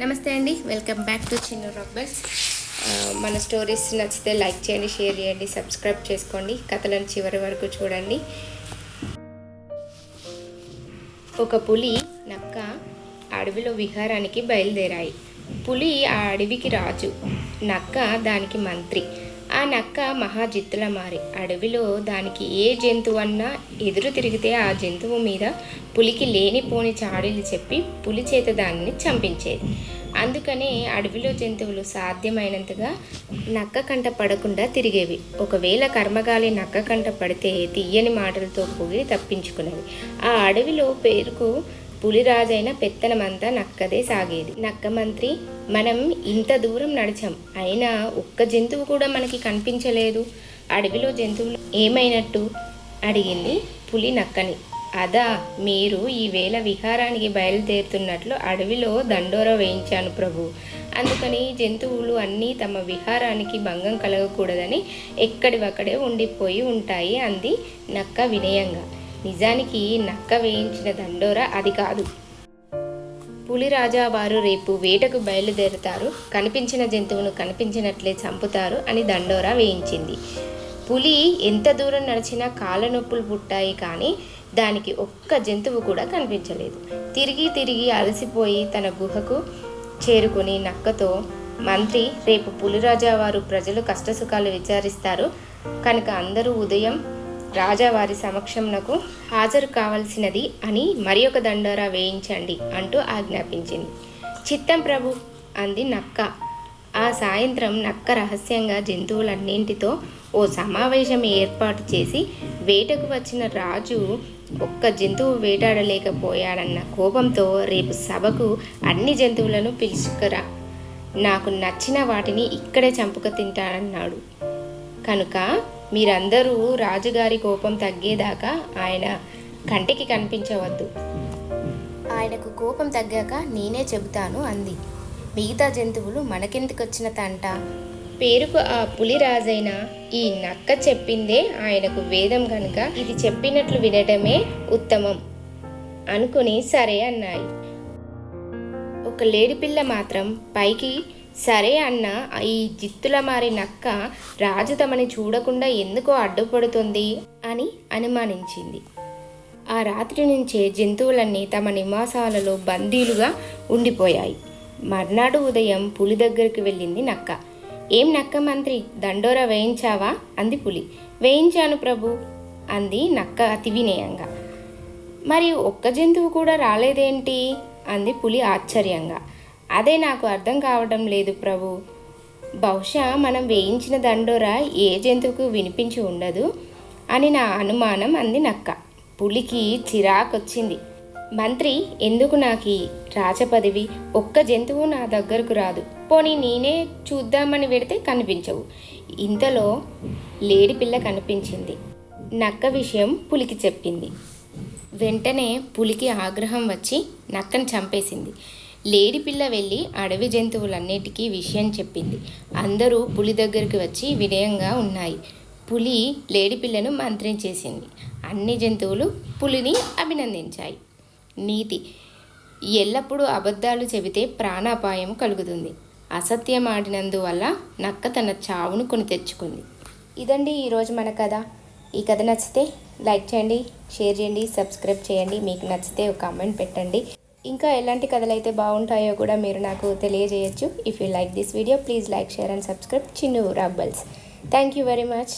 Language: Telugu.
నమస్తే అండి వెల్కమ్ బ్యాక్ టు చిన్న రబ్బర్స్. మన స్టోరీస్ నచ్చితే లైక్ చేయండి షేర్ చేయండి సబ్స్క్రైబ్ చేసుకోండి. కథలను చివరి వరకు చూడండి. ఒక పులి నక్క అడవిలో విహారానికి బయలుదేరాయి. పులి ఆ అడవికి రాజు. నక్క దానికి మంత్రి. ఆ నక్క మహాజిత్తుల మారి అడవిలో దానికి ఏ జంతువు అన్నా ఎదురు తిరిగితే ఆ జంతువు మీద పులికి లేనిపోని చాడీలు చెప్పి పులి చేత దానిని చంపించేది. అందుకనే అడవిలో జంతువులు సాధ్యమైనంతగా నక్క కంట పడకుండా తిరిగేవి. ఒకవేళ కర్మగాలి నక్క కంట పడితే తీయని మాటలతో పోయి తప్పించుకునేవి ఆ అడవిలో పేరుకు పులిరాజైన పెత్తనమంతా నక్కదే సాగేది. నక్క మంత్రి మనం ఇంత దూరం నడిచాం. అయినా ఒక్క జంతువు కూడా మనకి కనిపించలేదు. అడవిలో జంతువులు ఏమైనట్టు? అడిగింది పులి నక్కని. అదా మీరు ఈవేళ విహారానికి బయలుదేరుతున్నట్లు అడవిలో దండోర వేయించాను ప్రభు. అందుకని జంతువులు అన్నీ తమ విహారానికి భంగం కలగకూడదని ఎక్కడివక్కడే ఉండిపోయి ఉంటాయి అంది నక్క వినయంగా. నిజానికి నక్క వేయించిన దండోర అది కాదు. పులిరాజావారు రేపు వేటకు బయలుదేరుతారు. కనిపించిన జంతువును కనిపించినట్లే చంపుతారు అని దండోరా వేయించింది. పులి ఎంత దూరం నడిచినా కాళ్ళ నొప్పులు పుట్టాయి కానీ దానికి ఒక్క జంతువు కూడా కనిపించలేదు. తిరిగి తిరిగి అలసిపోయి తన గుహకు చేరుకుని నక్కతో మంత్రి రేపు పులిరాజా వారు ప్రజలు కష్టసుఖాలు విచారిస్తారు. కనుక అందరూ ఉదయం రాజావారి సమక్షంనకు హాజరు కావాల్సినది అని మరి ఒక దండోరా వేయించండి అంటూ ఆజ్ఞాపించింది. చిత్తం ప్రభు! అంది నక్క. ఆ సాయంత్రం నక్క రహస్యంగా జంతువులన్నింటితో ఓ సమావేశం ఏర్పాటు చేసి వేటకు వచ్చిన రాజు ఒక్క జంతువు వేటాడలేకపోయాడన్న కోపంతో రేపు సభకు అన్ని జంతువులను పిలుచుకురా. నాకు నచ్చిన వాటిని ఇక్కడే చంపుక తింటానన్నాడు. కనుక మీరందరూ రాజుగారి కోపం తగ్గేదాకా ఆయన కంటికి కనిపించవద్దు. ఆయనకు కోపం తగ్గాక నేనే చెబుతాను అంది. మిగతా జంతువులు మనకెందుకు వచ్చిన తంట? పేరుకు ఆ పులి రాజైన ఈ నక్క చెప్పిందే ఆయనకు వేదం కనుక ఇది చెప్పినట్లు వినటమే ఉత్తమం అనుకుని సరే అన్నాయి. ఒక లేడిపిల్ల మాత్రం పైకి సరే అన్న ఈ జిత్తుల మారి నక్క రాజు తమని చూడకుండా ఎందుకో అడ్డుపడుతుంది అని అనుమానించింది. ఆ రాత్రి నుంచే జంతువులన్నీ తమ నివాసాలలో బందీలుగా ఉండిపోయాయి. మర్నాడు ఉదయం పులి దగ్గరికి వెళ్ళింది నక్క. ఏం నక్క మంత్రి దండోరా వేయించావా? అంది పులి. వేయించాను ప్రభు అంది నక్క అతి వినయంగా మరి ఒక్క జంతువు కూడా రాలేదేంటి? అంది పులి ఆశ్చర్యంగా. అదే నాకు అర్థం కావడం లేదు ప్రభు. బహుశా మనం వేయించిన దండోరా ఏ జంతువుకు వినిపించి ఉండదు అని నా అనుమానం అంది నక్క. పులికి చిరాకొచ్చింది. మంత్రి ఎందుకు నాకు రాజపదవి? ఒక్క జంతువు నా దగ్గరకు రాదు. పోనీ నేనే చూద్దామని పెడితే కనిపించవు. ఇంతలో లేడి పిల్ల కనిపించింది. నక్క విషయం పులికి చెప్పింది. వెంటనే పులికి ఆగ్రహం వచ్చి నక్కను చంపేసింది. లేడి పిల్ల వెళ్ళి అడవి జంతువులన్నిటికీ విషయం చెప్పింది. అందరూ పులి దగ్గరికి వచ్చి వినయంగా ఉన్నాయి. పులి లేడి పిల్లను మంత్రించేసింది అన్ని జంతువులు పులిని అభినందించాయి. నీతి ఎల్లప్పుడూ అబద్ధాలు చెబితే ప్రాణాపాయం కలుగుతుంది. అసత్యం ఆడినందువల్ల నక్క తన చావును కొని తెచ్చుకుంది. ఇదండి ఈరోజు మన కథ. ఈ కథ నచ్చితే లైక్ చేయండి షేర్ చేయండి సబ్స్క్రైబ్ చేయండి. మీకు నచ్చితే ఒక కామెంట్ పెట్టండి. ఇంకా ఎలాంటి కథలు అయితే బాగుంటాయో కూడా మీరు నాకు తెలియజేయచ్చు. If you like this video please like share and subscribe Chinnu రాబ్బల్స్ thank you very much